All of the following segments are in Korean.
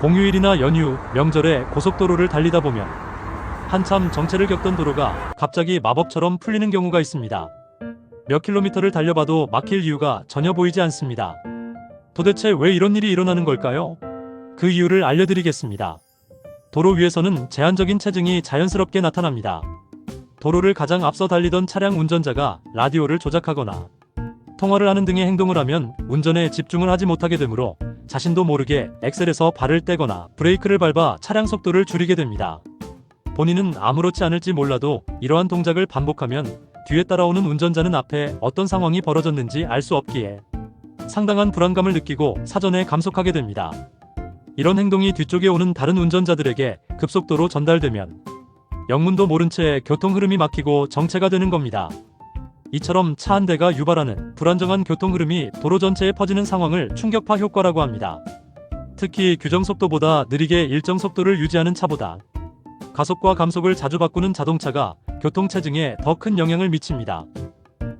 공휴일이나 연휴, 명절에 고속도로를 달리다 보면 한참 정체를 겪던 도로가 갑자기 마법처럼 풀리는 경우가 있습니다. 몇 킬로미터를 달려봐도 막힐 이유가 전혀 보이지 않습니다. 도대체 왜 이런 일이 일어나는 걸까요? 그 이유를 알려드리겠습니다. 도로 위에서는 제한적인 체증이 자연스럽게 나타납니다. 도로를 가장 앞서 달리던 차량 운전자가 라디오를 조작하거나 통화를 하는 등의 행동을 하면 운전에 집중을 하지 못하게 되므로 자신도 모르게 엑셀에서 발을 떼거나 브레이크를 밟아 차량 속도를 줄이게 됩니다. 본인은 아무렇지 않을지 몰라도 이러한 동작을 반복하면 뒤에 따라오는 운전자는 앞에 어떤 상황이 벌어졌는지 알 수 없기에 상당한 불안감을 느끼고 사전에 감속하게 됩니다. 이런 행동이 뒤쪽에 오는 다른 운전자들에게 급속도로 전달되면 영문도 모른 채 교통 흐름이 막히고 정체가 되는 겁니다. 이처럼 차 한 대가 유발하는 불안정한 교통 흐름이 도로 전체에 퍼지는 상황을 충격파 효과라고 합니다. 특히 규정 속도보다 느리게 일정 속도를 유지하는 차보다 가속과 감속을 자주 바꾸는 자동차가 교통 체증에 더 큰 영향을 미칩니다.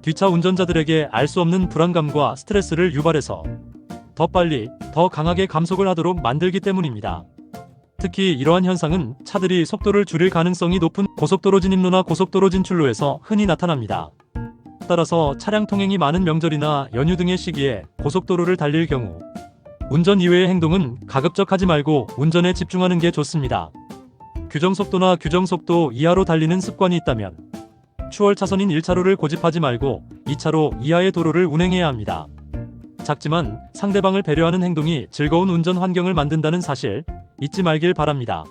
뒷차 운전자들에게 알 수 없는 불안감과 스트레스를 유발해서 더 빨리, 더 강하게 감속을 하도록 만들기 때문입니다. 특히 이러한 현상은 차들이 속도를 줄일 가능성이 높은 고속도로 진입로나 고속도로 진출로에서 흔히 나타납니다. 따라서 차량 통행이 많은 명절이나 연휴 등의 시기에 고속도로를 달릴 경우 운전 이외의 행동은 가급적 하지 말고 운전에 집중하는 게 좋습니다. 규정 속도나 규정 속도 이하로 달리는 습관이 있다면 추월 차선인 1차로를 고집하지 말고 2차로 이하의 도로를 운행해야 합니다. 작지만 상대방을 배려하는 행동이 즐거운 운전 환경을 만든다는 사실 잊지 말길 바랍니다.